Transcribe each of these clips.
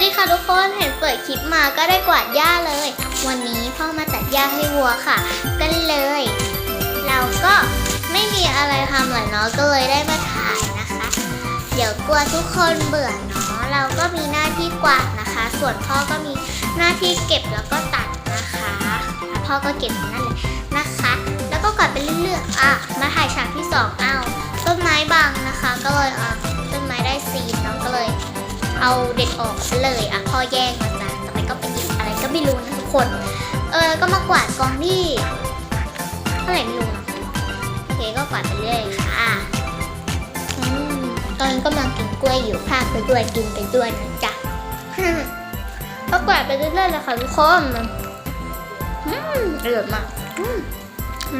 ดีค่ะทุกคน เห็นเปิดคลิปมาก็ได้กวาดหญ้าเลย วันนี้พ่อมาตัดหญ้าให้วัวค่ะ กันเลย เราก็ไม่มีอะไรทำเลยเนาะก็เลยได้มาถ่ายนะคะ เดี๋ยวกลัวทุกคนเบื่อเนาะเราก็มีหน้าที่กวาดนะคะ ส่วนพ่อก็มีหน้าที่เก็บแล้วก็ตัดนะคะ พ่อก็เก็บนั่นเลยนะคะ แล้วก็กวาดไปเรื่อยๆอะมาถ่ายฉากที่สองเอาต้นไม้บังนะคะ ก็เลยอะ เอาเด็ดออกซะเลยอะพ่อแย่งมาจ้ะต่อไปก็ไปหยิบอะไรก็ไม่รู้นะทุกคน เออก็มากวาดกองที่เท่าไหร่ไม่รู้นะโอเคก็กวาดไปเรื่อยค่ะอืมตอนนี้กำลังกินกล้วยอยู่พากไปด้วยกินไปด้วยนะจ๊ะก็กวาดไปเรื่อยๆเลยค่ะทุกคนอืมอร่อยมากม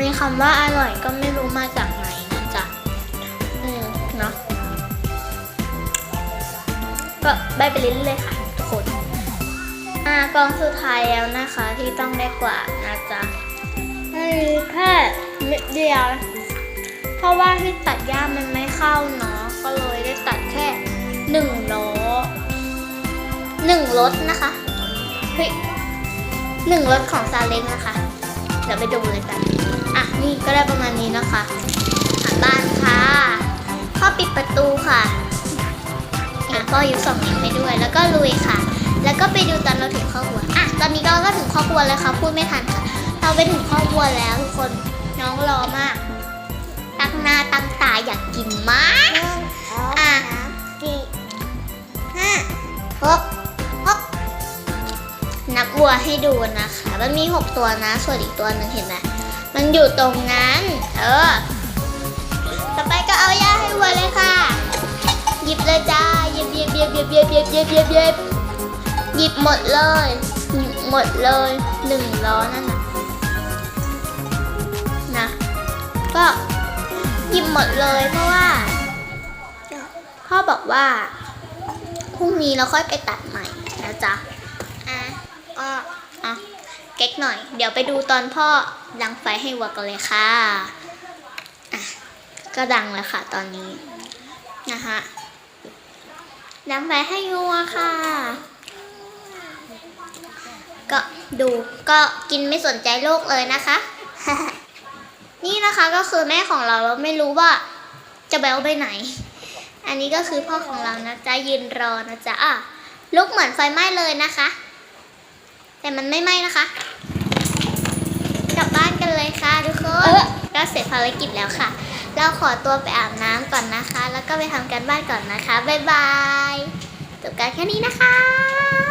มีคำว่าอร่อยก็ไม่รู้มาจากไหนนะจ๊ะอืมเนาะ ก็ได้ไปเรื่อยๆค่ะทุกคนอ่ากองสุดท้ายแล้วนะคะที่ต้องได้กว่านะจ๊ะให้แค่นิดเดียวเพราะว่าที่ตัดหญ้ามันไม่เข้าเนาะก็เลยได้ตัดแค่หนึ่งล้อหนึ่งรถนะคะเฮ้ยหนึ่งรถของซาเล้งนะคะ เดี๋ยวไปดูเลยกันอะนี่ก็ได้ประมาณนี้นะคะกลับบ้านค่ะพ่อปิดประตูค่ะ ก็ยกสองนิ้วให้ด้วย แล้วก็ลุยค่ะ แล้วก็ไปดูตอนเราถึงข้อกวัวอะตอนนี้เราก็ถึงข้อกวัวแล้วค่ะพูดไม่ทันค่ะเราไปถึงข้อกวัวแล้วทุกคนน้องรอมาก ตั้งหน้าตั้งตาอยากกินมากอะสี่ห้าหกหกนับวัวให้ดูนะคะ มันมีหกตัวนะ ส่วนอีกตัวหนึ่งเห็นไหมมันอยู่ตรงนั้น เออ็บเย็บเย็บเย็บเย็บหยิบหมดเลยหยิบหมดเลยหนึ่งล้อนั่นนะนะก็หยิบหมดเลยเพราะว่าพ่อบอกว่าพรุ่งนี้เราค่อยไปตัดใหม่นะจ๊ะอะก็อะเก๊กหน่อย เดี๋ยวไปดูตอนพ่อดังไฟให้วัวกันเลยค่ะอะก็ดังแล้วค่ะตอนนี้นะคะ นำไปให้วัวค่ะ ก็ดูก็กินไม่สนใจโลกเลยนะคะ นี่นะคะก็คือแม่ของเราเราไม่รู้ว่าจะแบลไปไหน อันนี้ก็คือพ่อของเรานะจ๊ะยืนรอนะจ๊ะอะลุกเหมือนไฟไหม้เลยนะคะ แต่มันไม่ไหม้นะคะ กลับบ้านกันเลยค่ะทุกคนก็เสร็จภารกิจแล้วค่ะ เราขอตัวไปอาบน้ำก่อนนะคะ แล้วก็ไปทำการบ้านก่อนนะคะ บ๊ายบายจบการแค่นี้นะคะ